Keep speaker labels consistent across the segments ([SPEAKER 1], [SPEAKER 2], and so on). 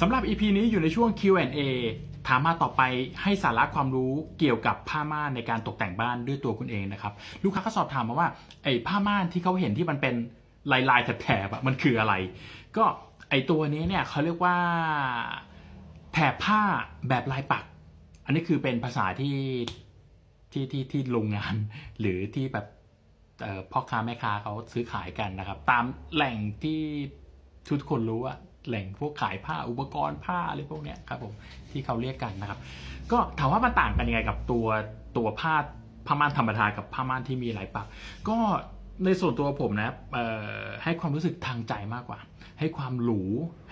[SPEAKER 1] สำหรับ EP นี้อยู่ในช่วง Q&A ถามมาต่อไปให้สาระความรู้เกี่ยวกับผ้าม่านในการตกแต่งบ้านด้วยตัวคุณเองนะครับ ลูกค้าก็สอบถามมาว่าไอ้ผ้าม่านที่เขาเห็นที่มันเป็นลายลายๆแถบๆอะมันคืออะไร ก็ไอ้ตัวนี้เนี่ยเขาเรียกว่าแถบผ้าแบบลายปัก อันนี้คือเป็นภาษาที่ที่ที่ที่โรงงาน หรือที่แบบพ่อค้าแม่ค้าเขาซื้อขายกันนะครับ ตามแหล่งที่ ทุกคนรู้อะแหล่งพวกขายผ้าอุปกรณ์ผ้าอะไรพวกเนี้ยครับผมที่เขาเรียกกันนะครับ ก็ถามว่ามันต่างกันยังไงกับตัวตัวผ้าผ้าม่านธรรมดากับผ้าม่านที่มีหลายปัก ก็ในส่วนตัวผมนะให้ความรู้สึกทางใจมากกว่า ให้ความหรู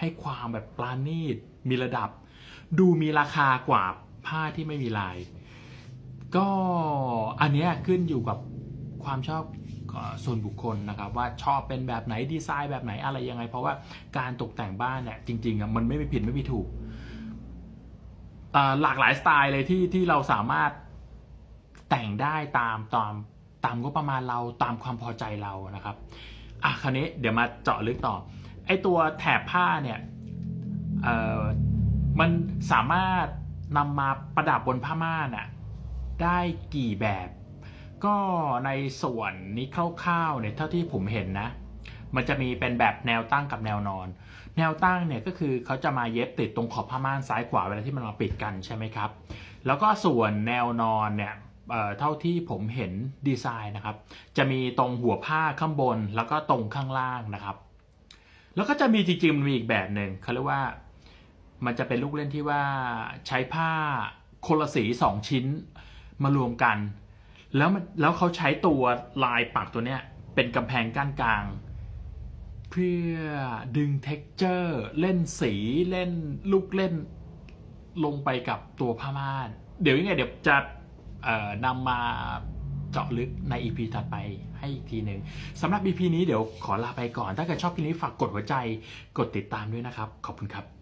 [SPEAKER 1] ให้ความแบบปราณีต มีระดับ ดูมีราคากว่าผ้าที่ไม่มีลาย ก็อันนี้ขึ้นอยู่กับความชอบ ส่วนบุคคลนะครับว่าชอบเป็นแบบไหนดีไซน์แบบไหนอะไรยังไง เพราะว่าการตกแต่งบ้านเนี่ยจริงๆมันไม่มีผิดไม่มีถูกหลากหลายสไตล์เลยที่ที่เราสามารถแต่งได้ตามตามตามงบประมาณเราตามความพอใจเรานะครับอะคราวนี้เดี๋ยวมาเจาะลึกต่อไอตัวแถบผ้าเนี่ยมันสามารถนำมาประดับบนผ้าม่านน่ะได้กี่แบบ ก็ในส่วนนี้คร่าวๆเนี่ยเท่าที่ผมเห็นนะ มันจะมีเป็นแบบแนวตั้งกับแนวนอน แนวตั้งเนี่ยก็คือเขาจะมาเย็บติดตรงขอบผ้าม่านซ้ายขวาเวลาที่มันมาปิดกันใช่ไหมครับ แล้วก็ส่วนแนวนอนเนี่ยเท่าที่ผมเห็นดีไซน์นะครับ จะมีตรงหัวผ้าข้างบนแล้วก็ตรงข้างล่างนะครับ แล้วก็จะมีจริงๆมันมีอีกแบบหนึ่งเขาเรียกว่ามันจะเป็นลูกเล่นที่ว่าใช้ผ้าคนละสีสองชิ้นมารวมกัน แล้วมันแล้วเขาใช้ตัวลายปักตัวเนี้ยเป็นกำแพงกั้นกลาง เพื่อดึง t e x t อร์เล่นสีเล่นลูกเล่นลงไปกับตัวผ้าม่าน เดี๋ยวยังไงเดี๋ยวจะเอ่อนำมาเจาะลึกใน EP ถัดไปให้อีกทีหนึ่งสำหรับ EP นี้เดี๋ยวขอลาไปก่อน ถ้าเกิดชอบคลิปนี้ฝากกดหัวใจ กดติดตามด้วยนะครับ ขอบคุณครับ